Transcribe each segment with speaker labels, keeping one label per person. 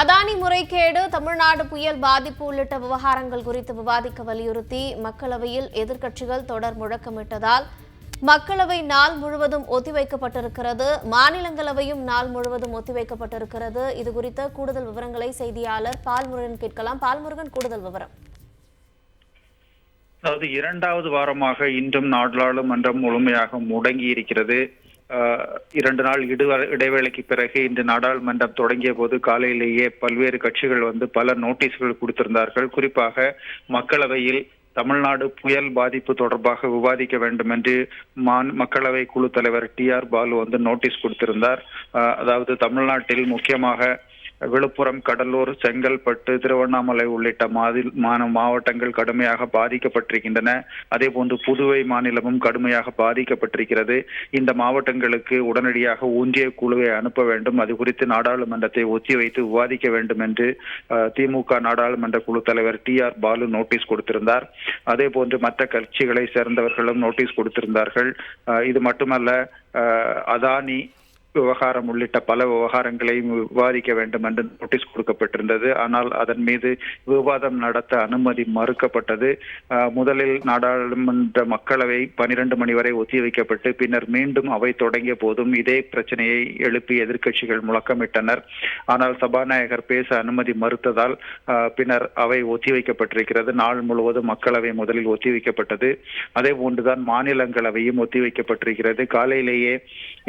Speaker 1: அதானி முறைகேடு தமிழ்நாடு புயல் பாதிப்பு உள்ளிட்ட விவகாரங்கள் குறித்து விவாதிக்க வலியுறுத்தி மக்களவையில் எதிர்க்கட்சிகள் தொடர் முழக்கமிட்டதால் மக்களவை நாள் முழுவதும் ஒத்திவைக்கப்பட்டிருக்கிறது. மாநிலங்களவையும் நாள் முழுவதும் ஒத்திவைக்கப்பட்டிருக்கிறது. இது குறித்த கூடுதல் விவரங்களை செய்தியாளர் பால்முருகன் கேட்கலாம். பால்முருகன் கூடுதல் விவரம்.
Speaker 2: அதாவது இரண்டாவது வாரமாக இன்றும் நாடாளுமன்றம் முழுமையாக முடங்கி இருக்கிறது இரண்டு நாள் இடுவ- இடைவேளைக்கு பிறகு இன்று நாடாளுமன்றம் தொடங்கிய போது காலையிலேயே பல்வேறு கட்சிகள் வந்து பல நோட்டீஸ்கள் கொடுத்திருந்தார்கள். குறிப்பாக மக்களவையில் தமிழ்நாடு புயல் பாதிப்பு தொடர்பாக விவாதிக்க வேண்டும் என்று மக்களவை குழு தலைவர் டி ஆர் பாலு வந்து நோட்டீஸ் கொடுத்திருந்தார். அதாவது தமிழ்நாட்டில் முக்கியமாக விழுப்புரம் கடலூர் செங்கல்பட்டு திருவண்ணாமலை உள்ளிட்ட மாவட்டங்கள் கடுமையாக பாதிக்கப்பட்டிருக்கின்றன. அதே போன்று புதுவை மாநிலமும் கடுமையாக பாதிக்கப்பட்டிருக்கிறது. இந்த மாவட்டங்களுக்கு உடனடியாக ஒன்றிய குழுவை அனுப்ப வேண்டும். அது குறித்து நாடாளுமன்றத்தை ஒத்திவைத்து விவாதிக்க வேண்டும் என்று திமுக நாடாளுமன்ற குழு தலைவர் டி ஆர் பாலு நோட்டீஸ் கொடுத்திருந்தார். அதே போன்று மற்ற கட்சிகளை சேர்ந்தவர்களும் நோட்டீஸ் கொடுத்திருந்தார்கள். இது மட்டுமல்ல அதானி விவகாரம் உள்ளிட்ட பல விவகாரங்களையும் விவாதிக்க வேண்டும் என்று நோட்டீஸ் கொடுக்கப்பட்டிருந்தது. ஆனால் அதன் மீது விவாதம் நடத்த அனுமதி மறுக்கப்பட்டது. முதலில் நாடாளுமன்ற மக்களவை பனிரெண்டு மணி வரை ஒத்திவைக்கப்பட்டு பின்னர் மீண்டும் அவை தொடங்கிய போதும் இதே பிரச்சனையை எழுப்பி எதிர்க்கட்சிகள் முழக்கமிட்டனர். ஆனால் சபாநாயகர் பேச அனுமதி மறுத்ததால் பின்னர் அவை ஒத்திவைக்கப்பட்டிருக்கிறது நாள் முழுவதும் மக்களவை முதலில் ஒத்திவைக்கப்பட்டது அதே போன்றுதான் மாநிலங்களவையும் ஒத்திவைக்கப்பட்டிருக்கிறது காலையிலேயே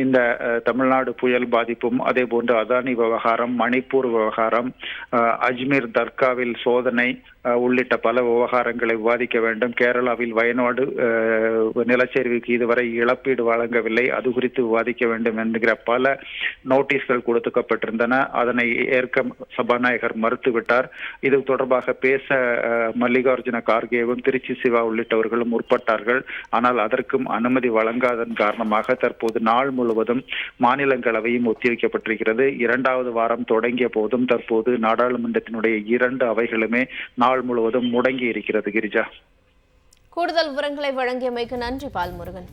Speaker 2: இந்த தமிழ்நாடு புயல் பாதிப்பும் அதே போன்று அதானி விவகாரம் மணிப்பூர் விவகாரம் அஜ்மீர் தர்காவில் சோதனை உள்ளிட்ட பல விவகாரங்களை விவாதிக்க வேண்டும். கேரளாவில் வயநாடு நிலச்சரிவுக்கு இதுவரை இழப்பீடு வழங்கவில்லை. அது குறித்து விவாதிக்க வேண்டும் என்கிற பல நோட்டீஸ்கள் கொடுத்துக்கப்பட்டிருந்தன அதனை ஏற்க சபாநாயகர் மறுத்துவிட்டார். இது தொடர்பாக பேச மல்லிகார்ஜுன கார்கேவும் திருச்சி சிவா உள்ளிட்டவர்களும் முற்பட்டார்கள். ஆனால் அதற்கும் அனுமதி வழங்காதன் காரணமாக தற்போது நாள் முழுவதும் மாநிலங்களவையும் ஒத்திவைக்கப்பட்டிருக்கிறது. இரண்டாவது வாரம் தொடங்கிய போதும் தற்போது நாடாளுமன்றத்தினுடைய இரண்டு அவைகளுமே நாள் முழுவதும் முடங்கி இருக்கிறது கிரிஜா.
Speaker 1: கூடுதல் விவரங்களை வழங்கியமைக்கு நன்றி பால்முருகன்.